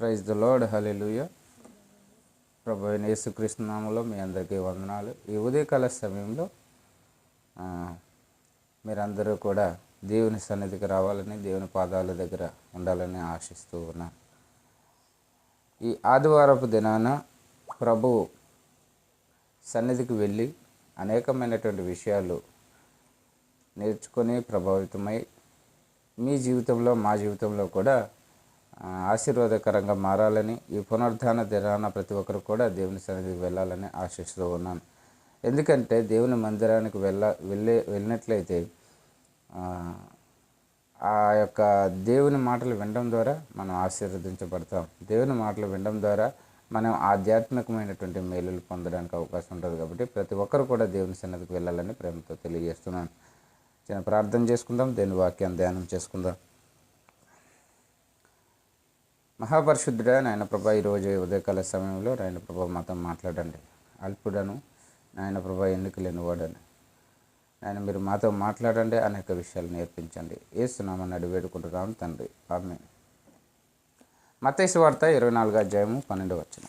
Praise the lord hallelujah ప్రభు అయిన మీ అందరికీ వందనాలు. ఈ ఉదయకాల సమయంలో మీరందరూ కూడా దేవుని సన్నిధికి రావాలని దేవుని పాదాల దగ్గర ఉండాలని ఆశిస్తూ ఉన్నాను ఈ ఆదివారపు దినాన ప్రభు సన్నిధికి వెళ్ళి అనేకమైనటువంటి విషయాలు నేర్చుకొని ప్రభావితమై మీ జీవితంలో మా జీవితంలో కూడా ఆశీర్వాదకరంగా మారాలని ఈ పునరుద్ధాన దినాన ప్రతి ఒక్కరు కూడా దేవుని సన్నిధికి వెళ్ళాలని ఆశిస్తూ ఉన్నాను. ఎందుకంటే దేవుని మందిరానికి వెళ్ళ వెళ్ళే వెళ్ళినట్లయితే ఆ, యొక్క దేవుని మాటలు వినడం ద్వారా మనం ఆశీర్వదించబడతాం. దేవుని మాటలు వినడం ద్వారా మనం ఆధ్యాత్మికమైనటువంటి మేలులు పొందడానికి అవకాశం ఉంటుంది కాబట్టి ప్రతి ఒక్కరు కూడా దేవుని సన్నిధికి వెళ్ళాలని ప్రేమతో తెలియజేస్తున్నాను. చిన్న ప్రార్థన చేసుకుందాం దేని వాక్యాన్ని ధ్యానం చేసుకుందాం. మహాపరిశుద్ధుడా నాయన ప్రభా ఈరోజు ఉదయకాల సమయంలో నాయన ప్రభా మాతో మాట్లాడండి. అల్పుడను నాయన ప్రభా ఎందుకు లేనివాడని. నాయన మీరు మాతో మాట్లాడండి అనేక విషయాలు నేర్పించండి. ఏసునామని అడిగి వేడుకుంటున్నాం తండ్రి. ఆమె మతైసు వార్త ఇరవై నాలుగు అధ్యాయము పన్నెండు వచ్చిన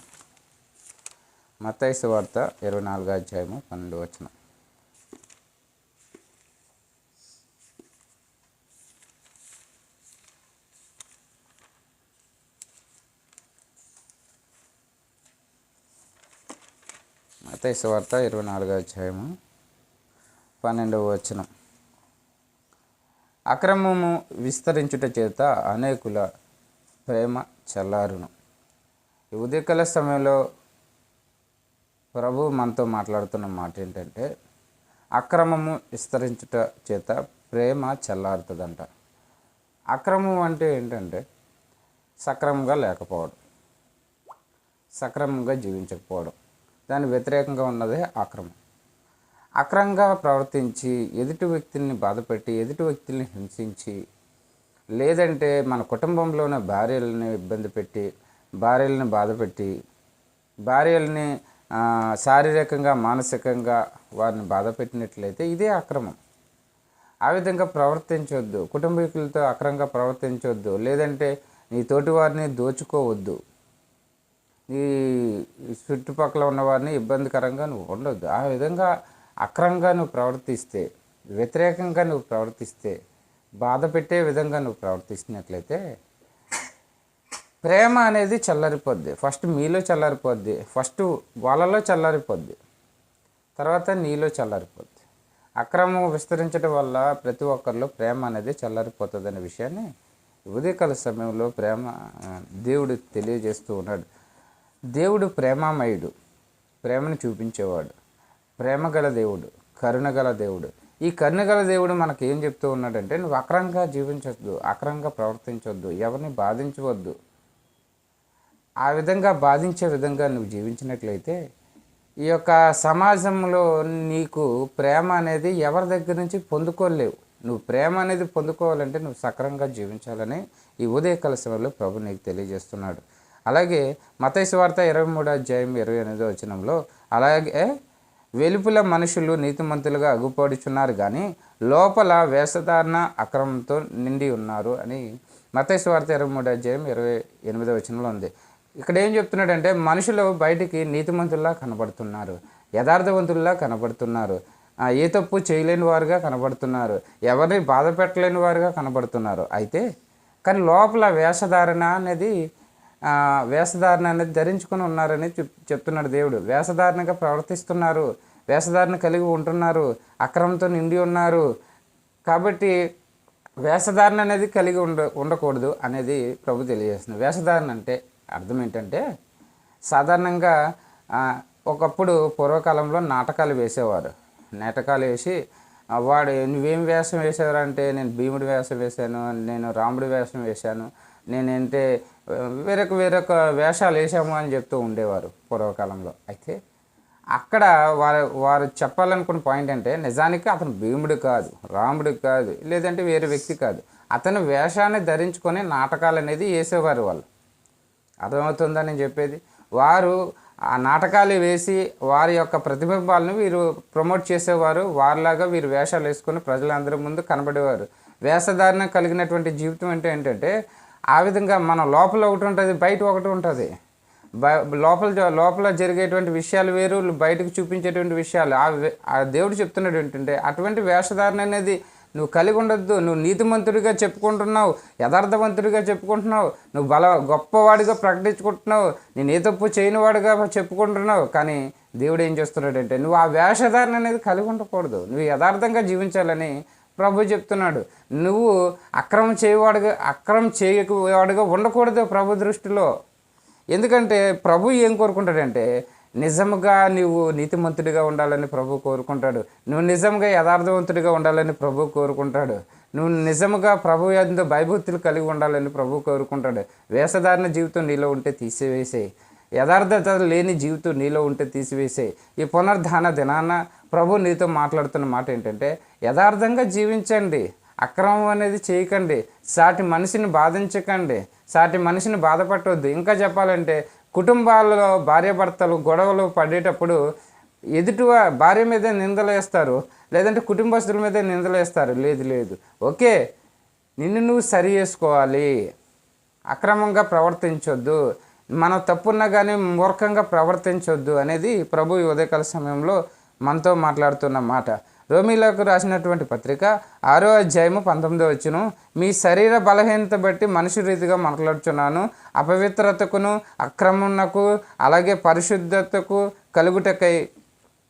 మతైసు వార్త ఇరవై నాలుగు అధ్యాయము పన్నెండు వచ్చినాం మత్తయి సువార్త ఇరవై నాలుగో అధ్యాయము పన్నెండవ వచనం. అక్రమము విస్తరించుట చేత అనేకుల ప్రేమ చల్లారును. ఈ ఉదయకాల సమయంలో ప్రభు మనతో మాట్లాడుతున్న మాట ఏంటంటే అక్రమము విస్తరించుట చేత ప్రేమ చల్లారుతుందంట. అక్రమం అంటే ఏంటంటే సక్రమంగా లేకపోవడం సక్రమంగా జీవించకపోవడం. దాని వ్యతిరేకంగా ఉన్నదే అక్రమం. అక్రమంగా ప్రవర్తించి ఎదుటి వ్యక్తుల్ని బాధపెట్టి ఎదుటి వ్యక్తుల్ని హింసించి లేదంటే మన కుటుంబంలోనే భార్యలని ఇబ్బంది పెట్టి భార్యలని బాధపెట్టి భార్యల్ని శారీరకంగా మానసికంగా వారిని బాధపెట్టినట్లయితే ఇదే అక్రమం. ఆ విధంగా ప్రవర్తించవద్దు కుటుంబీకులతో అక్రమంగా ప్రవర్తించవద్దు లేదంటే నీ తోటి వారిని దోచుకోవద్దు. నీ చుట్టుపక్కల ఉన్నవారిని ఇబ్బందికరంగా నువ్వు ఉండొద్దు. ఆ విధంగా అక్రమంగా నువ్వు ప్రవర్తిస్తే వ్యతిరేకంగా నువ్వు ప్రవర్తిస్తే బాధ పెట్టే విధంగా నువ్వు ప్రవర్తిస్తున్నట్లయితే ప్రేమ అనేది చల్లరిపోద్ది. ఫస్ట్ మీలో చల్లరిపోద్ది. ఫస్ట్ వాళ్ళలో చల్లారిపోద్ది. తర్వాత నీలో చల్లరిపోద్ది. అక్రమం విస్తరించడం వల్ల ప్రతి ఒక్కరిలో ప్రేమ అనేది చల్లరిపోతుంది అనే విషయాన్ని ఉదయకాల సమయంలో ప్రేమ దేవుడు తెలియజేస్తూ ఉన్నాడు. దేవుడు ప్రేమామయుడు ప్రేమను చూపించేవాడు. ప్రేమ గల దేవుడు కరుణగల దేవుడు. ఈ కరుణగల దేవుడు మనకి ఏం చెప్తూ ఉన్నాడంటే నువ్వు అక్రంగా జీవించొద్దు అక్రంగా ప్రవర్తించవద్దు ఎవరిని బాధించవద్దు. ఆ విధంగా బాధించే విధంగా నువ్వు జీవించినట్లయితే ఈ యొక్క సమాజంలో నీకు ప్రేమ అనేది ఎవరి దగ్గర నుంచి పొందుకోలేవు. నువ్వు ప్రేమ అనేది పొందుకోవాలంటే నువ్వు సక్రంగా జీవించాలని ఈ ఉదయ కలశంలో ప్రభు నీకు తెలియజేస్తున్నాడు. అలాగే మతేశ్వ వార్త ఇరవై మూడో అధ్యాయం ఇరవై ఎనిమిదో వచనంలో అలాగే వెలుపుల మనుషులు నీతిమంతులుగా అగుపడుచున్నారు కానీ లోపల వేషధారణ అక్రమంతో నిండి ఉన్నారు అని మతైసు వార్త ఇరవై మూడో అధ్యాయం ఇరవై ఎనిమిదో వచనంలో ఉంది. ఇక్కడ ఏం చెప్తున్నాడంటే మనుషులు బయటికి నీతిమంతుల్లా కనబడుతున్నారు యథార్థవంతుల్లా కనబడుతున్నారు ఏ తప్పు చేయలేని వారుగా కనబడుతున్నారు ఎవరిని బాధ పెట్టలేని వారుగా కనబడుతున్నారు. అయితే కానీ లోపల వేషధారణ అనేది వేషధారణ అనేది ధరించుకొని ఉన్నారని చెప్ చెప్తున్నాడు దేవుడు. వేషధారణగా ప్రవర్తిస్తున్నారు. వేషధారణ కలిగి ఉంటున్నారు. అక్రమంతో నిండి ఉన్నారు. కాబట్టి వేషధారణ అనేది కలిగి ఉండ ఉండకూడదు అనేది ప్రభు తెలియజేస్తుంది వేషధారణ అంటే అర్థం ఏంటంటే సాధారణంగా ఒకప్పుడు పూర్వకాలంలో నాటకాలు వేసేవారు. నాటకాలు వేసి వాడు నువ్వేం వేషం వేసేవారు అంటే నేను భీముడి వేషం వేశాను నేను రాముడి వేషం వేశాను నేనంటే వేరొక వేరొక వేషాలు వేసాము అని చెప్తూ ఉండేవారు పూర్వకాలంలో. అయితే అక్కడ వారు వారు చెప్పాలనుకున్న పాయింట్ అంటే నిజానికి అతను భీముడు కాదు రాముడు కాదు లేదంటే వేరే వ్యక్తి కాదు. అతను వేషాన్ని ధరించుకొని నాటకాలు అనేది వేసేవారు వాళ్ళు. అర్థమవుతుందని నేను చెప్పేది? వారు ఆ నాటకాలు వేసి వారి యొక్క ప్రతిబింబాలను వీరు ప్రమోట్ చేసేవారు. వారిలాగా వీరు వేషాలు వేసుకొని ప్రజలందరి ముందు కనబడేవారు. వేషధారణ కలిగినటువంటి జీవితం అంటే ఏంటంటే ఆ విధంగా మన లోపల ఒకటి ఉంటుంది బయట ఒకటి ఉంటుంది. లోపల లోపల జరిగేటువంటి విషయాలు వేరు బయటకు చూపించేటువంటి విషయాలు. ఆ దేవుడు చెప్తున్నాడు ఏంటంటే అటువంటి వేషధారణ అనేది నువ్వు కలిగి ఉండొద్దు. నువ్వు నీతిమంతుడిగా చెప్పుకుంటున్నావు యథార్థవంతుడిగా చెప్పుకుంటున్నావు నువ్వు బల గొప్పవాడిగా ప్రకటించుకుంటున్నావు నేను ఏ తప్పు చేయనివాడిగా చెప్పుకుంటున్నావు. కానీ దేవుడు ఏం చేస్తున్నాడంటే నువ్వు ఆ వేషధారణ అనేది కలిగి ఉండకూడదు. నువ్వు యథార్థంగా జీవించాలని ప్రభు చెప్తున్నాడు నువ్వు అక్రమం చేయవాడుగా అక్రమం చేయవాడుగా ఉండకూడదు ప్రభు దృష్టిలో. ఎందుకంటే ప్రభు ఏం కోరుకుంటాడంటే నిజముగా నువ్వు నీతిమంతుడిగా ఉండాలని ప్రభు కోరుకుంటాడు. నువ్వు నిజంగా యథార్థవంతుడిగా ఉండాలని ప్రభు కోరుకుంటాడు. నువ్వు నిజముగా ప్రభు ఎందు భయభక్తులు కలిగి ఉండాలని ప్రభు కోరుకుంటాడు. వేషధారణ జీవితం నీలో ఉంటే తీసివేసేయి. యథార్థత లేని జీవితం నీలో ఉంటే తీసివేసే ఈ పునర్ధాన దినాన ప్రభు నీతో మాట్లాడుతున్న మాట ఏంటంటే యథార్థంగా జీవించండి. అక్రమం అనేది చేయకండి. సాటి మనిషిని బాధించకండి. సాటి మనిషిని బాధపట్టవద్దు ఇంకా చెప్పాలంటే కుటుంబాలలో భార్యాభర్తలు గొడవలు పడేటప్పుడు ఎదుటి భార్య మీదే నిందలు వేస్తారు లేదంటే కుటుంబస్తుల మీదే నిందలు వేస్తారు లేదు లేదు. ఓకే నిన్ను నువ్వు సరి చేసుకోవాలి. అక్రమంగా ప్రవర్తించొద్దు. మనం తప్పున్నా కానీ మూర్ఖంగా ప్రవర్తించొద్దు అనేది ప్రభు ఈ ఉదయకాల సమయంలో మనతో మాట్లాడుతున్న మాట. రోమిలకు రాసినటువంటి పత్రిక ఆరో అధ్యాయము పంతొమ్మిదో వచ్చును మీ శరీర బలహీనత బట్టి మనుషు రీతిగా మాట్లాడుచున్నాను. అపవిత్రతకును అక్రమణకు అలాగే పరిశుద్ధతకు కలుగుటకై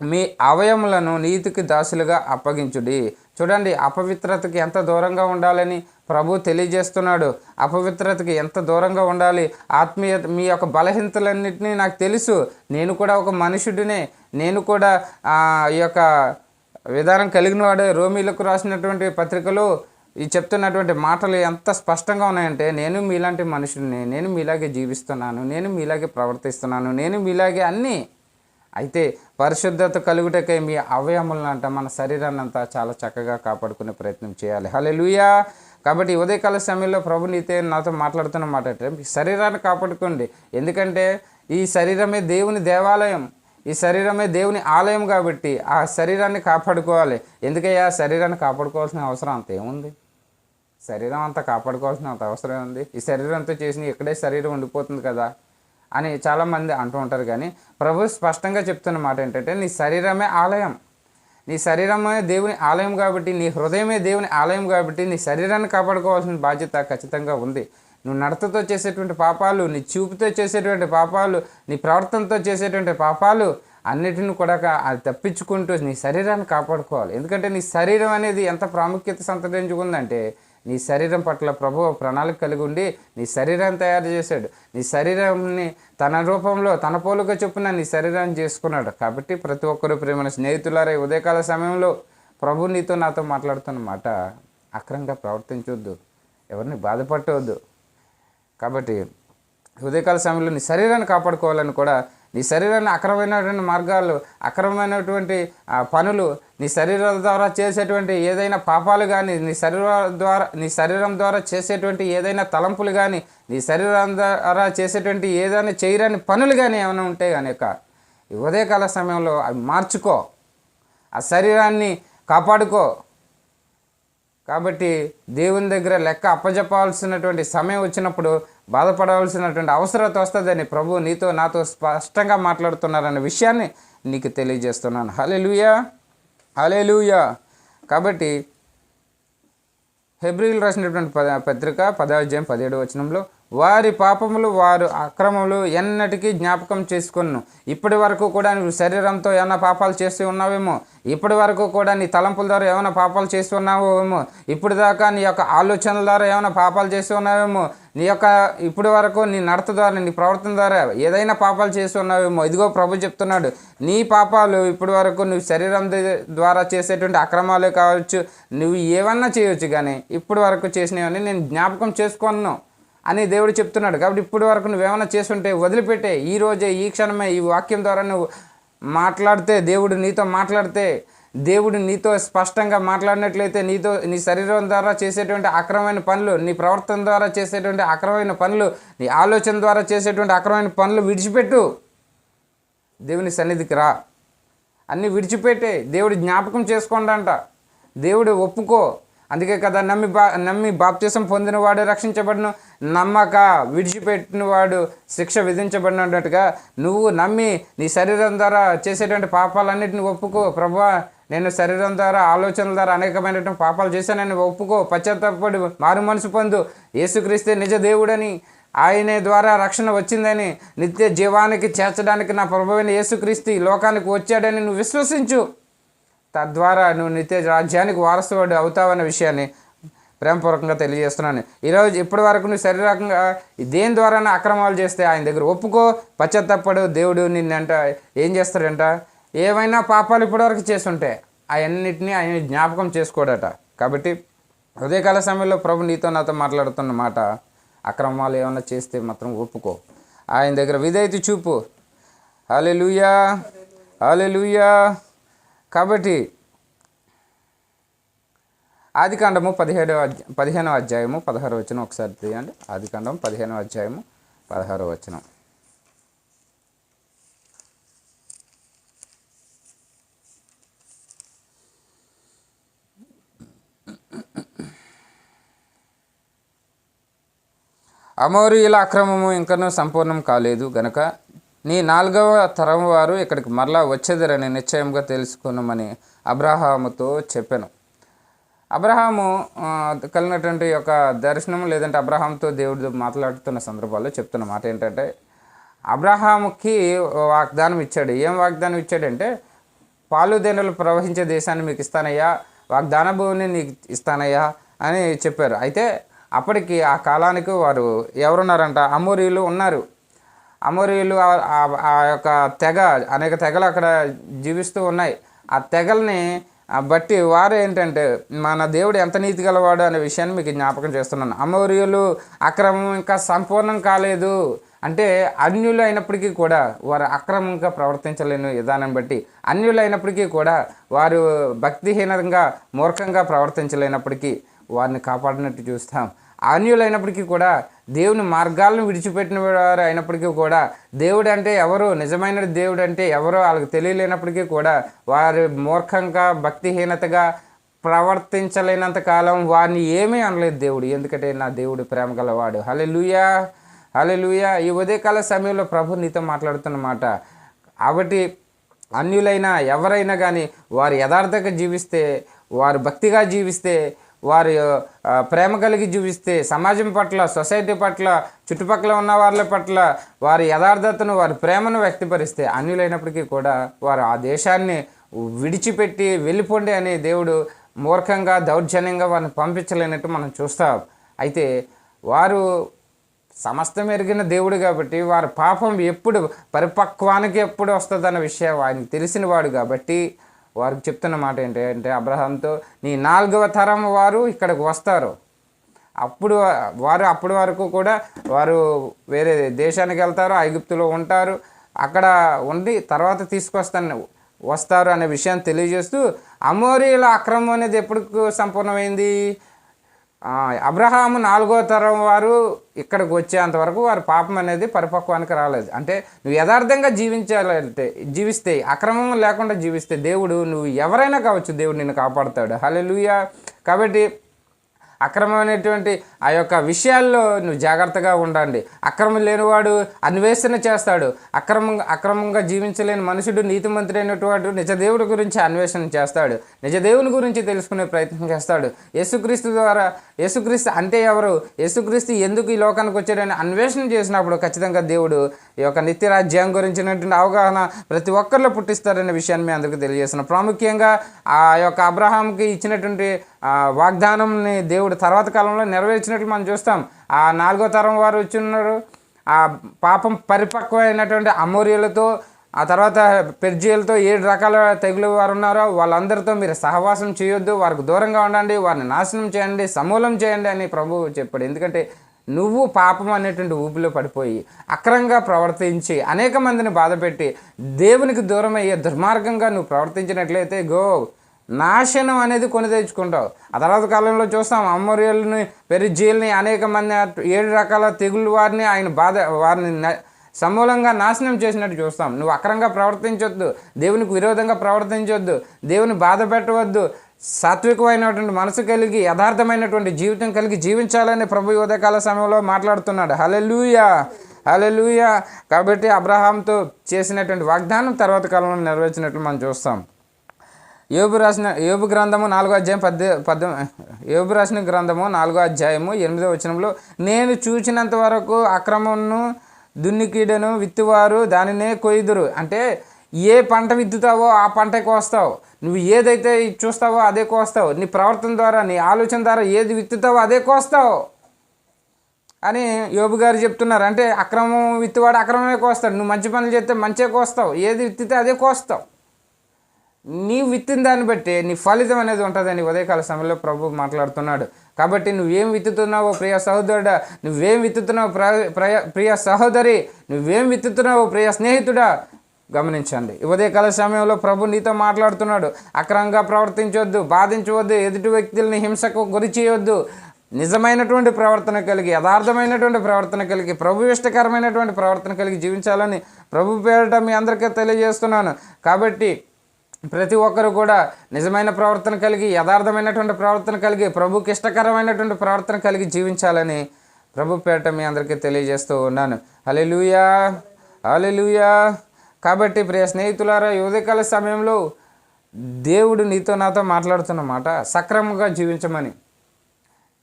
మీ అవయములను నీతికి దాసులుగా అప్పగించుడి. చూడండి అపవిత్రతకి ఎంత దూరంగా ఉండాలని ప్రభు తెలియజేస్తున్నాడు. అపవిత్రతకి ఎంత దూరంగా ఉండాలి? ఆత్మీయ మీ యొక్క బలహీనతలన్నింటినీ నాకు తెలుసు. నేను కూడా ఒక మనుషుడినే. నేను కూడా ఆ, ఈ యొక్క విధానం కలిగిన వాడే. రోమిలకు రాసినటువంటి పత్రికలు ఈ చెప్తున్నటువంటి మాటలు ఎంత స్పష్టంగా ఉన్నాయంటే నేను మీలాంటి మనుషుడిని. నేను మీలాగే జీవిస్తున్నాను. నేను మీలాగే ప్రవర్తిస్తున్నాను. నేను మీలాగే అన్నీ. అయితే పరిశుద్ధత కలుగుటకై మీ అవయములను అంట మన శరీరాన్ని అంతా చాలా చక్కగా కాపాడుకునే ప్రయత్నం చేయాలి. హల్లెలూయా! కాబట్టి ఉదయకాల సమయంలో ప్రభు నీతే నాతో మాట్లాడుతున్న మాట శరీరాన్ని కాపాడుకోండి. ఎందుకంటే ఈ శరీరమే దేవుని దేవాలయం. ఈ శరీరమే దేవుని ఆలయం కాబట్టి ఆ శరీరాన్ని కాపాడుకోవాలి. ఎందుకయ్యా? శరీరాన్ని కాపాడుకోవాల్సిన అవసరం అంత ఏముంది? శరీరం అంతా కాపాడుకోవాల్సిన అంత అవసరం ఉంది ఈ శరీరంతో చేసిన ఇక్కడే శరీరం ఉండిపోతుంది కదా అని చాలామంది అంటూ ఉంటారు. కానీ ప్రభు స్పష్టంగా చెప్తున్న మాట ఏంటంటే నీ శరీరమే ఆలయం. నీ శరీరమే దేవుని ఆలయం కాబట్టి నీ హృదయమే దేవుని ఆలయం కాబట్టి నీ శరీరాన్ని కాపాడుకోవాల్సిన బాధ్యత ఖచ్చితంగా ఉంది. నువ్వు నడతతో చేసేటువంటి పాపాలు నీ చూపుతో చేసేటువంటి పాపాలు నీ ప్రవర్తనతో చేసేటువంటి పాపాలు అన్నిటిని కూడా అది తప్పించుకుంటూ నీ శరీరాన్ని కాపాడుకోవాలి. ఎందుకంటే నీ శరీరం అనేది ఎంత ప్రాముఖ్యత సంతరించుకుందంటే నీ శరీరం పట్ల ప్రభు ప్రణాళిక కలిగి ఉండి నీ శరీరాన్ని తయారు చేశాడు. నీ శరీరాన్ని తన రూపంలో తన పోలుగా చొప్పున నీ శరీరాన్ని చేసుకున్నాడు. కాబట్టి ప్రతి ఒక్కరు ప్రేమ స్నేహితులారే ఉదయకాల సమయంలో ప్రభు నీతో నాతో మాట్లాడుతున్న మాట అక్రంగా ప్రవర్తించవద్దు ఎవరిని బాధపట్టవద్దు కాబట్టి ఉదయకాల సమయంలో నీ శరీరాన్ని కాపాడుకోవాలని కూడా నీ శరీరాన్ని అక్రమైనటువంటి మార్గాలు అక్రమమైనటువంటి ఆ, పనులు నీ శరీరం ద్వారా చేసేటువంటి ఏదైనా పాపాలు కానీ నీ శరీరం ద్వారా నీ శరీరం ద్వారా చేసేటువంటి ఏదైనా తలంపులు కానీ నీ శరీరం ద్వారా చేసేటువంటి ఏదైనా చేయరాని పనులు కానీ ఏమైనా ఉంటే కనుక ఈ ఉదయకాల సమయంలో అవి మార్చుకో. ఆ శరీరాన్ని కాపాడుకో. కాబట్టి దేవుని దగ్గర లెక్క అప్పజెప్పాల్సినటువంటి సమయం వచ్చినప్పుడు బాధపడవలసినటువంటి అవసరత వస్తుందని ప్రభు నీతో నాతో స్పష్టంగా మాట్లాడుతున్నారనే విషయాన్ని నీకు తెలియజేస్తున్నాను. హలే లూయా హలే లూయా కాబట్టి హెబ్రిల్ రాసినటువంటి పద పత్రిక పదాధ్యాయం పదిహేడు వచనంలో వారి పాపములు వారు అక్రమములు ఎన్నటికీ జ్ఞాపకం చేసుకున్నాను ఇప్పటి వరకు కూడా నువ్వు శరీరంతో ఏమైనా పాపాలు చేస్తూ ఉన్నావేమో? ఇప్పటి వరకు కూడా నీ తలంపుల ద్వారా ఏమైనా పాపాలు చేస్తూ ఉన్నావేమో? ఇప్పుడు దాకా నీ యొక్క ఆలోచనల ద్వారా ఏమైనా పాపాలు చేస్తూ ఉన్నావేమో? నీ యొక్క ఇప్పటి వరకు నీ నడత ద్వారా నీ ప్రవర్తన ద్వారా ఏదైనా పాపాలు చేసి ఉన్నావేమో ఇదిగో ప్రభు చెప్తున్నాడు నీ పాపాలు ఇప్పటి వరకు నువ్వు శరీరం ద్వారా చేసేటువంటి అక్రమాలే కావచ్చు నువ్వు ఏమన్నా చేయొచ్చు కానీ ఇప్పటి వరకు చేసినవన్నీ నేను జ్ఞాపకం చేసుకున్నాను అని దేవుడు చెప్తున్నాడు. కాబట్టి ఇప్పటి వరకు నువ్వేమైనా చేస్తుంటే వదిలిపెట్టే ఈ రోజే ఈ క్షణమే ఈ వాక్యం ద్వారా నువ్వు మాట్లాడితే దేవుడు నీతో మాట్లాడితే దేవుడు నీతో స్పష్టంగా మాట్లాడినట్లయితే నీతో నీ శరీరం ద్వారా చేసేటువంటి అక్రమైన పనులు నీ ప్రవర్తన ద్వారా చేసేటువంటి అక్రమమైన పనులు నీ ఆలోచన ద్వారా చేసేటువంటి అక్రమమైన పనులు విడిచిపెట్టు. దేవుని సన్నిధికి రా. అన్నీ విడిచిపెట్టే. దేవుడు జ్ఞాపకం చేసుకోండి అంట దేవుడు ఒప్పుకో. అందుకే కదా నమ్మి బా నమ్మి బాప్తీసం పొందినవాడు రక్షించబడను. నమ్మక విడిచిపెట్టినవాడు శిక్ష విధించబడినట్టుగా నువ్వు నమ్మి నీ శరీరం ద్వారా చేసేటువంటి పాపాలన్నిటిని ఒప్పుకో. ప్రభా నేను శరీరం ద్వారా ఆలోచనల ద్వారా అనేకమైనటువంటి పాపాలు చేశానని ఒప్పుకో పశ్చాత్తాపడి మారు మనసు పొందు. యేసుక్రీస్తే నిజ దేవుడని ఆయనే ద్వారా రక్షణ వచ్చిందని నిత్య జీవానికి చేర్చడానికి నా ప్రభువైన యేసుక్రీస్తు లోకానికి వచ్చాడని నువ్వు విశ్వసించు. తద్వారా నువ్వు నిత్య రాజ్యానికి వారసువాడు అవుతావన్న విషయాన్ని ప్రేమపూర్వకంగా తెలియజేస్తున్నాను. ఈరోజు ఇప్పటి వరకు నువ్వు శరీరకంగా దేని ద్వారా అక్రమాలు చేస్తే ఆయన దగ్గర ఒప్పుకో పశ్చాత్తపడు. దేవుడు నిన్నంట ఏం చేస్తాడంట? ఏవైనా పాపాలు ఇప్పటివరకు చేస్తుంటే అవన్నిటినీ ఆయన జ్ఞాపకం చేసుకోడట. కాబట్టి ఉదయకాల సమయంలో ప్రభు నీతో నాతో మాట్లాడుతున్న మాట అక్రమాలు ఏమైనా చేస్తే మాత్రం ఒప్పుకో. ఆయన దగ్గర విధేయత చూపు. అలే లూయా అలే లూయా కాబట్టి ఆదికాండము పదిహేడవ అధ్యా పదిహేనవ అధ్యాయము పదహారు వచనం. ఒకసారి తీయండి. ఆదికాండం పదిహేనవ అధ్యాయము పదహారు వచనం. అమోరీయుల అక్రమము ఇంకనూ సంపూర్ణం కాలేదు గనక నీ నాలుగవ తరం వారు ఇక్కడికి మరలా వచ్చేదరని నిశ్చయంగా తెలుసుకున్నామని అబ్రహాముతో చెప్పాను. అబ్రహాము కలిగినటువంటి యొక్క దర్శనం లేదంటే అబ్రహాంతో దేవుడు మాట్లాడుతున్న సందర్భాల్లో చెప్తున్న మాట ఏంటంటే అబ్రహాముకి వాగ్దానం ఇచ్చాడు. ఏం వాగ్దానం ఇచ్చాడంటే పాలు దేనులు ప్రవహించే దేశాన్ని మీకు ఇస్తానయ్యా వాగ్దాన భూమిని నీకు ఇస్తానయ్యా అని చెప్పారు. అయితే అప్పటికి ఆ కాలానికి వారు ఎవరున్నారంట? అమోరీలు ఉన్నారు. అమోరియులు ఆ- యొక్క తెగ అనేక తెగలు అక్కడ జీవిస్తూ ఉన్నాయి. ఆ తెగల్ని బట్టి వారు ఏంటంటే మన దేవుడు ఎంత నీతి గలవాడు అనే విషయాన్ని మీకు జ్ఞాపకం చేస్తున్నాను. అమోరియులు అక్రమం ఇంకా సంపూర్ణం కాలేదు. అంటే అన్యులు అయినప్పటికీ కూడా వారు అక్రమంగా ప్రవర్తించలేని విధానం బట్టి అన్యులు అయినప్పటికీ కూడా వారు భక్తిహీనంగా మూర్ఖంగా ప్రవర్తించలేనప్పటికీ వారిని కాపాడినట్టు చూస్తాం. ఆన్యులైనప్పటికీ కూడా దేవుని మార్గాలను విడిచిపెట్టిన వారు అయినప్పటికీ కూడా దేవుడు అంటే ఎవరు? నిజమైన దేవుడు అంటే ఎవరో వాళ్ళకి తెలియలేనప్పటికీ కూడా వారు మూర్ఖంగా భక్తిహీనతగా ప్రవర్తించలేనంత కాలం వారిని ఏమీ అనలేదు దేవుడు. ఎందుకంటే నా దేవుడు ప్రేమ గలవాడు. హలే లూయా హలే లూయా ఈ ఉదయకాల సమయంలో ప్రభు నీతో మాట్లాడుతున్నమాట కాబట్టి అన్యులైనా ఎవరైనా కానీ వారు యథార్థంగా జీవిస్తే వారు భక్తిగా జీవిస్తే వారు ప్రేమ కలిగి జీవిస్తే సమాజం పట్ల సొసైటీ పట్ల చుట్టుపక్కల ఉన్న వాళ్ళ పట్ల వారి యథార్థతను వారి ప్రేమను వ్యక్తపరిస్తే అన్యులైనప్పటికీ కూడా వారు ఆ దేశాన్ని విడిచిపెట్టి వెళ్ళిపోండి అని దేవుడు మూర్ఖంగా దౌర్జన్యంగా వారిని పంపించలేనట్టు మనం చూస్తాం. అయితే వారు సమస్తం ఎరిగిన దేవుడు కాబట్టి వారి పాపం ఎప్పుడు పరిపక్వానికి ఎప్పుడు వస్తుందన్న విషయం ఆయనకు తెలిసిన వాడు కాబట్టి వారికి చెప్తున్న మాట ఏంటంటే అబ్రహాంతో నీ నాలుగవ తరం వారు ఇక్కడికి వస్తారు. అప్పుడు వారు అప్పటి వరకు కూడా వారు వేరే దేశానికి వెళ్తారు ఐగుప్తులో ఉంటారు. అక్కడ ఉండి తర్వాత తీసుకొస్తాను వస్తారు అనే విషయాన్ని తెలియజేస్తూ అమోరీల అక్రమం అనేది ఎప్పుడు సంపూర్ణమైంది? అబ్రహాము నాలుగో తరం వారు ఇక్కడికి వచ్చేంత వరకు వారి పాపం అనేది పరిపక్వానికి రాలేదు. అంటే నువ్వు యథార్థంగా జీవించాలంటే జీవిస్తే అక్రమం లేకుండా జీవిస్తే దేవుడు నువ్వు ఎవరైనా కావచ్చు దేవుడు నిన్ను కాపాడుతాడు. లూయా కాబట్టి అక్రమమైనటువంటి ఆ యొక్క విషయాల్లో నువ్వు జాగ్రత్తగా ఉండండి. అక్రమం లేనివాడు అన్వేషణ చేస్తాడు. అక్రమంగా అక్రమంగా జీవించలేని మనుషుడు నీతిమంతుడు అయినటువంటి నిజదేవుడి గురించి అన్వేషణ చేస్తాడు. నిజదేవుని గురించి తెలుసుకునే ప్రయత్నం చేస్తాడు. యేసుక్రీస్తు ద్వారా యేసుక్రీస్తు అంటే ఎవరు? యేసుక్రీస్తు ఎందుకు ఈ లోకానికి వచ్చాడని అన్వేషణ చేసినప్పుడు ఖచ్చితంగా దేవుడు ఈ యొక్క నిత్యరాజ్యం గురించినటువంటి అవగాహన ప్రతి ఒక్కరిలో పుట్టిస్తారనే విషయాన్ని మీ అందరికీ తెలియజేస్తున్నాం ప్రాముఖ్యంగా ఆ యొక్క అబ్రహాంకి ఇచ్చినటువంటి వాగ్దానంని దేవుడు తర్వాత కాలంలో నెరవేర్చినట్లు మనం చూస్తాం. ఆ నాలుగో తరం వారు వచ్చి ఉన్నారు ఆ పాపం పరిపక్వమైనటువంటి అమోరియలతో ఆ తర్వాత పెర్జీలతో ఏడు రకాల తెగులు వారు ఉన్నారో. వాళ్ళందరితో మీరు సహవాసం చేయొద్దు. వారికి దూరంగా ఉండండి. వారిని నాశనం చేయండి. సమూలం చేయండి అని ప్రభువు చెప్పాడు. ఎందుకంటే నువ్వు పాపం అనేటువంటి ఊపిలో పడిపోయి అక్రంగా ప్రవర్తించి అనేక మందిని బాధపెట్టి దేవునికి దూరం అయ్యే దుర్మార్గంగా నువ్వు ప్రవర్తించినట్లయితే గో నాశనం అనేది కొని తెచ్చుకుంటావు. ఆ తర్వాత కాలంలో చూస్తాం అమ్మోరియల్ని పెరిజీల్ని అనేక మంది ఏడు రకాల తెగుళ్ళు వారిని ఆయన బాధ వారిని సమూలంగా నాశనం చేసినట్టు చూస్తాం. నువ్వు అక్రంగా ప్రవర్తించొద్దు దేవునికి విరోధంగా ప్రవర్తించొద్దు దేవుని బాధ పెట్టవద్దు. సాత్వికమైనటువంటి మనసు కలిగి యథార్థమైనటువంటి జీవితం కలిగి జీవించాలని ప్రభు ఈ ఉదయకాల సమయంలో మాట్లాడుతున్నాడు. హలెలుయా హలెలుయా కాబట్టి అబ్రహాంతో చేసినటువంటి వాగ్దానం తర్వాత కాలంలో నెరవేర్చినట్లు మనం చూస్తాం. యోబు రాసిన యోబు గ్రంథము నాలుగో అధ్యాయం పద్దె పద్దె యోబు రాసిన గ్రంథము నాలుగో అధ్యాయము ఎనిమిదో వచనంలో నేను చూచినంత వరకు అక్రమమును దున్నికీడను విత్తువారు దానినే కొయ్యుదురు. అంటే ఏ పంట విత్తుతావో ఆ పంట కోస్తావు. నువ్వు ఏదైతే చూస్తావో అదే కోస్తావు. నీ ప్రవర్తన ద్వారా నీ ఆలోచన ద్వారా ఏది విత్తుతావో అదే కోస్తావు. అని యోబు గారు చెప్తున్నారు. అంటే అక్రమం విత్తువాడు అక్రమమే కోస్తాడు. నువ్వు మంచి పనులు చేస్తే మంచిగా కోస్తావు. ఏది విత్తితే అదే కోస్తావు. నీవు విత్తిన దాన్ని బట్టి నీ ఫలితం అనేది ఉంటుందని ఉదయకాల సమయంలో ప్రభు మాట్లాడుతున్నాడు. కాబట్టి నువ్వేం విత్తుతున్నావో ప్రియ సహోదరుడా? నువ్వేం విత్తుతున్నావు ప్ర- ప్రియ ప్రియ సహోదరి? నువ్వేం విత్తుతున్నావో ప్రియ స్నేహితుడా? గమనించండి. ఉదయకాల సమయంలో ప్రభు నీతో మాట్లాడుతున్నాడు. అక్రమంగా ప్రవర్తించవద్దు బాధించవద్దు ఎదుటి వ్యక్తుల్ని హింసకు గురి చేయవద్దు నిజమైనటువంటి ప్రవర్తన కలిగి యథార్థమైనటువంటి ప్రవర్తన కలిగి ప్రభు ఇష్టకరమైనటువంటి ప్రవర్తన కలిగి జీవించాలని ప్రభు పేరిట మీ అందరికీ తెలియజేస్తున్నాను. కాబట్టి ప్రతి ఒక్కరు కూడా నిజమైన ప్రవర్తన కలిగి యథార్థమైనటువంటి ప్రవర్తన కలిగి ప్రభుకి ఇష్టకరమైనటువంటి ప్రవర్తన కలిగి జీవించాలని ప్రభు పేట మీ అందరికీ తెలియజేస్తూ ఉన్నాను. అలెలుయా అలెలుయా కాబట్టి ప్రియ స్నేహితులారా యువదకాల సమయంలో దేవుడు నీతో నాతో మాట్లాడుతున్నమాట సక్రమంగా జీవించమని.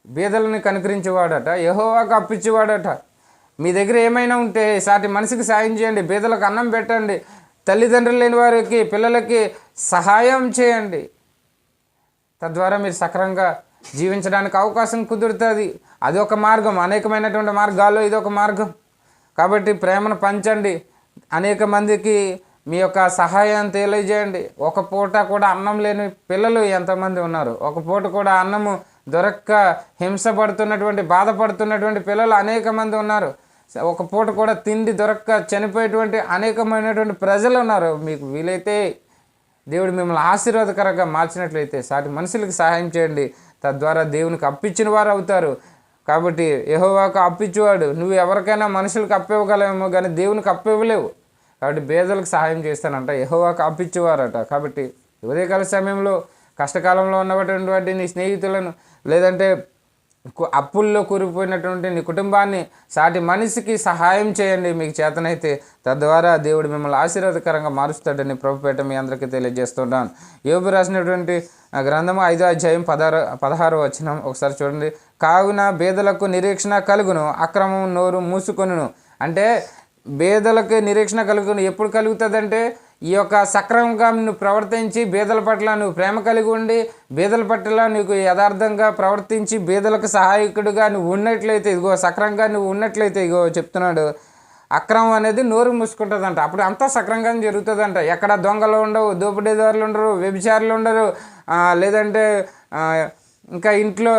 బీదలను కనుకరించేవాడట యహోవాకు అప్పించేవాడట మీ దగ్గర ఏమైనా ఉంటే సాటి మనిషికి సాయం చేయండి బీదలకు అన్నం పెట్టండి తల్లిదండ్రులు లేని వారికి పిల్లలకి సహాయం చేయండి. తద్వారా మీరు సక్రంగా జీవించడానికి అవకాశం కుదురుతుంది. అది ఒక మార్గం. అనేకమైనటువంటి మార్గాల్లో ఇది ఒక మార్గం. కాబట్టి ప్రేమను పంచండి. అనేక మందికి మీ యొక్క సహాయం తెలియజేయండి. ఒక పూట కూడా అన్నం లేని పిల్లలు ఎంతమంది ఉన్నారు? ఒక పూట కూడా అన్నము దొరక్క హింసపడుతున్నటువంటి బాధపడుతున్నటువంటి పిల్లలు అనేక మంది ఉన్నారు. ఒక పూట కూడా తిండి దొరక్క చనిపోయేటువంటి అనేకమైనటువంటి ప్రజలు ఉన్నారు. మీకు వీలైతే దేవుడు మిమ్మల్ని ఆశీర్వాదకరంగా మార్చినట్లయితే సాటి మనుషులకు సహాయం చేయండి. తద్వారా దేవునికి అప్పించిన వారు అవుతారు. కాబట్టి యహోవాకు అప్పించేవాడు నువ్వు ఎవరికైనా మనుషులకు అప్పివ్వగలవేమో కానీ దేవునికి అప్పివ్వలేవు. కాబట్టి పేదలకు సహాయం చేస్తానంట. యహోవాకు అప్పించేవారట కాబట్టి ఉదయకాల సమయంలో కష్టకాలంలో ఉన్నటువంటి నీ స్నేహితులను లేదంటే అప్పుల్లో కూరుకుపోయినటువంటి నీ కుటుంబాన్ని సాటి మనిషికి సహాయం చేయండి మీకు చేతనైతే. తద్వారా దేవుడు మిమ్మల్ని ఆశీర్వాదకరంగా మారుస్తాడని ప్రభుపేట మీ అందరికీ తెలియజేస్తున్నాను యోగు రాసినటువంటి గ్రంథము ఐదో అధ్యాయం పదహారు పదహారు వచనం. ఒకసారి చూడండి. కావున బేదలకు నిరీక్షణ కలుగును అక్రమం నోరు మూసుకొనును. అంటే బేదలకు నిరీక్షణ కలుగును ఎప్పుడు కలుగుతుందంటే? ఈ యొక్క సక్రమంగా నువ్వు ప్రవర్తించి బీదల పట్ల నువ్వు ప్రేమ కలిగి ఉండి బీదల పట్ల నీకు యథార్థంగా ప్రవర్తించి బీదలకు సహాయకుడిగా నువ్వు ఉన్నట్లయితే ఇదిగో సక్రమంగా నువ్వు ఉన్నట్లయితే ఇగో చెప్తున్నాడు. అక్రమం అనేది నోరు మూసుకుంటుందంట. అప్పుడు అంతా సక్రమంగానే జరుగుతుందంట. ఎక్కడ దొంగలు ఉండవు దోపిడీదారులు ఉండరు వ్యభిచారులు ఉండరు. లేదంటే ఇంకా ఇంట్లో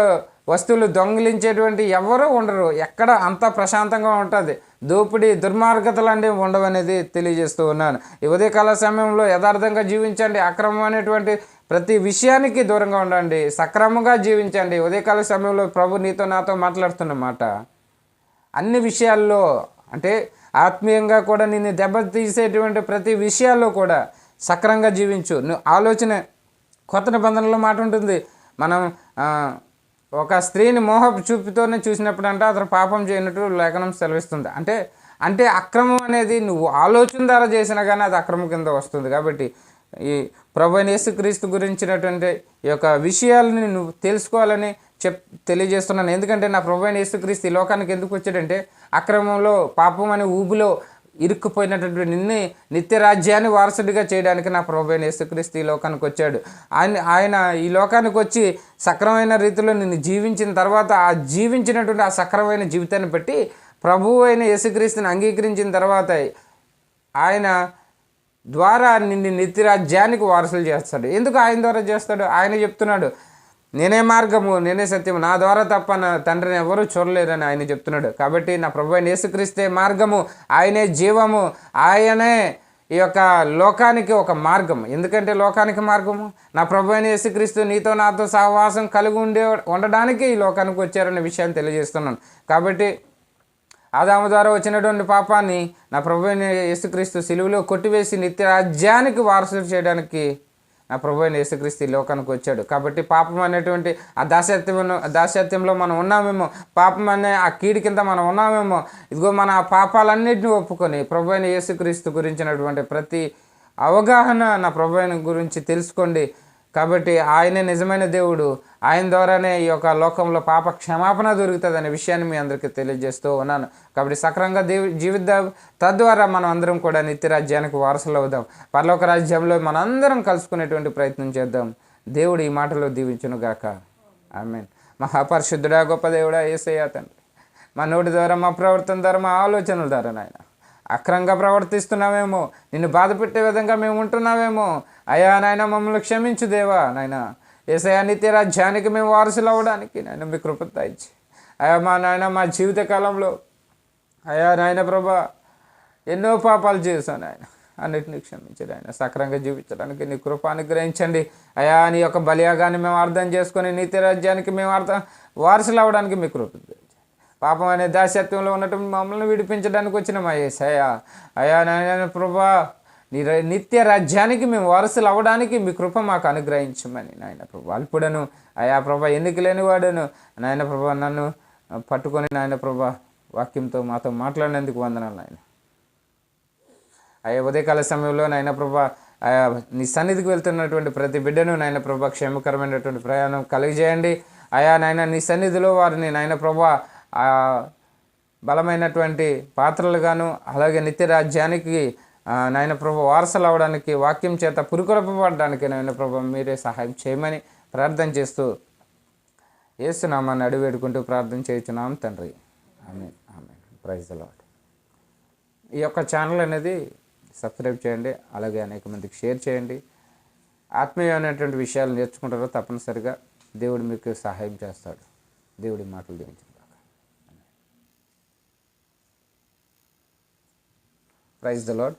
వస్తువులు దొంగిలించేటువంటి ఎవరూ ఉండరు. ఎక్కడ అంత ప్రశాంతంగా ఉంటుంది? దోపిడీ దుర్మార్గతలు అనేవి ఉండవనేది తెలియజేస్తూ ఉన్నాను. ఈ ఉదయకాల సమయంలో యథార్థంగా జీవించండి. అక్రమం అనేటువంటి ప్రతి విషయానికి దూరంగా ఉండండి. సక్రమంగా జీవించండి. ఉదయకాల సమయంలో ప్రభు నీతో నాతో మాట్లాడుతున్నమాట అన్ని విషయాల్లో అంటే ఆత్మీయంగా కూడా నిన్ను దెబ్బతీసేటువంటి ప్రతి విషయాల్లో కూడా సక్రంగా జీవించు. నువ్వు ఆలోచన కొత్త నిబంధనలో మాట ఉంటుంది. మనం ఒక స్త్రీని మోహ చూపుతోనే చూసినప్పుడు అంటే అతను పాపం చేయనట్టు లేఖనం సెలవిస్తుంది. అంటే అంటే అక్రమం అనేది నువ్వు ఆలోచన ద్వారా చేసినా కానీ అది అక్రమం కింద వస్తుంది. కాబట్టి ఈ ప్రభు అయిన యేసుక్రీస్తు గురించినటువంటి ఈ యొక్క విషయాలని నువ్వు తెలుసుకోవాలని చెప్ తెలియజేస్తున్నాను. ఎందుకంటే నా ప్రభు అయిన యేసుక్రీస్తు ఈ లోకానికి ఎందుకు వచ్చాడంటే అక్రమంలో పాపం అనే ఊబిలో ఇరుక్కుపోయినటువంటి నిన్నే నిత్య రాజ్యాన్ని వారసుడిగా చేయడానికి నా ప్రభు అయిన యేసుక్రీస్తు ఈ లోకానికి వచ్చాడు. ఆయన ఆయన ఈ లోకానికి వచ్చి సక్రమైన రీతిలో నిన్ను జీవించిన తర్వాత ఆ జీవించినటువంటి ఆ సక్రమైన జీవితాన్ని బట్టి ప్రభువు అయిన యేసుక్రీస్తుని అంగీకరించిన తర్వాత ఆయన ద్వారా నిన్ను నిత్యరాజ్యానికి వారసులు చేస్తాడు. ఎందుకు ఆయన ద్వారా చేస్తాడు? ఆయన చెప్తున్నాడు నేనే మార్గము నేనే సత్యము. నా ద్వారా తప్ప నా తండ్రిని ఎవరూ చూడలేరని ఆయన చెప్తున్నాడు. కాబట్టి నా ప్రభు యేసుక్రీస్తే మార్గము ఆయనే జీవము ఆయనే ఈ యొక్క లోకానికి ఒక మార్గం ఎందుకంటే లోకానికి మార్గము? నా ప్రభు అయిన యేసుక్రీస్తు నీతో నాతో సహవాసం కలిగి ఉండే ఉండడానికి ఈ లోకానికి వచ్చారనే విషయాన్ని తెలియజేస్తున్నాను. కాబట్టి ఆదాము ద్వారా వచ్చినటువంటి పాపాన్ని నా ప్రభు అయిన యేసుక్రీస్తు సిలువలో కొట్టివేసి నిత్య రాజ్యానికి వారసులు చేయడానికి ప్రభు అయిన యేసుక్రీస్తు ఈ లోకానికి వచ్చాడు. కాబట్టి పాపం అనేటువంటి ఆ దాస్యత్యం దాస్యత్యంలో మనం ఉన్నామేమో పాపం అనే ఆ కీడి కింద మనం ఉన్నామేమో ఇదిగో మన ఆ పాపాలన్నింటినీ ఒప్పుకొని ప్రభు అయిన యేసుక్రీస్తు గురించినటువంటి ప్రతి అవగాహన నా ప్రభు అయిన గురించి తెలుసుకోండి. కాబట్టి ఆయనే నిజమైన దేవుడు. ఆయన ద్వారానే ఈ యొక్క లోకంలో పాప క్షమాపణ దొరుకుతుంది అనే విషయాన్ని మీ అందరికీ తెలియజేస్తూ ఉన్నాను. కాబట్టి సక్రంగా దేవు జీవిద్దాం తద్వారా మనం అందరం కూడా నిత్య రాజ్యానికి వారసులు అవుదాం. పరలోక రాజ్యంలో మనందరం కలుసుకునేటువంటి ప్రయత్నం చేద్దాం. దేవుడు ఈ మాటలో దీవించును గాక. ఆమెన్. మహాపరిశుద్ధుడా గొప్ప దేవుడా ఏసయ్యా తండ్రి. మా నోటి ద్వారా మా ప్రవర్తన ద్వారా మా ఆలోచనల ద్వారా నాయన. అక్రంగా ప్రవర్తిస్తున్నామేమో నిన్ను బాధ పెట్టే విధంగా మేము ఉంటున్నామేమో అయ్యా నాయన మమ్మల్ని క్షమించు దేవా నాయన. ఏసయా నిత్య రాజ్యానికి మేము వారసులు అవ్వడానికి నాయన మీ కృపత ఇచ్చి అయ్యా మా నాయన మా జీవిత కాలంలో అయ్యా నాయన ప్రభా ఎన్నో పాపాలు చేశాను ఆయన అన్నిటిని క్షమించండి ఆయన సక్రంగా జీవించడానికి నీ కృప అనుగ్రహించండి. అయా నీ యొక్క బలియాగాన్ని మేము అర్థం చేసుకొని నీతి రాజ్యానికి మేము అర్థం వారసులు అవ్వడానికి మీ కృప పాపం అనే దాస్యత్వంలో ఉన్నటువంటి మమ్మల్ని విడిపించడానికి వచ్చిన మా ఏసయ్యా అయా నాయన ప్రభా నీ నిత్య రాజ్యానికి మేము వారసులు అవ్వడానికి మీ కృప మాకు అనుగ్రహించమని నాయన ప్రభు అల్పుడను. అయా ప్రభా ఎందుకు లేనివాడను నాయన ప్రభా నన్ను పట్టుకొని నాయన ప్రభా వాక్యంతో మాతో మాట్లాడినందుకు వందనాలు నాయన. అయ్యా ఉదయకాల సమయంలో నాయన ప్రభా ఆయా నీ సన్నిధికి వెళ్తున్నటువంటి ప్రతి బిడ్డను నాయన ప్రభా క్షేమకరమైనటువంటి ప్రయాణం కలిగజేయండి. అయా నాయన నీ సన్నిధిలో వారిని నాయన ప్రభా బలమైనటువంటి పాత్రలుగాను అలాగే నిత్య రాజ్యానికి నాయన ప్రభు వారసులు అవడానికి వాక్యం చేత పురుకొలపబడడానికి నాయన ప్రభు మీరే సహాయం చేయమని ప్రార్థన చేస్తూ ఏసునామాన్ని అడివేడుకుంటూ ప్రార్థన చేస్తున్నాం తండ్రి. ఆమె ఆమె ప్రైజ్ లాడ్ ఈ యొక్క ఛానల్ అనేది సబ్స్క్రైబ్ చేయండి అలాగే అనేక మందికి షేర్ చేయండి. ఆత్మీయమైనటువంటి విషయాలు నేర్చుకుంటారో తప్పనిసరిగా దేవుడు మీకు సహాయం చేస్తాడు. దేవుడి మాటలు దీవించిన ప్రైజ్ ద లాడ్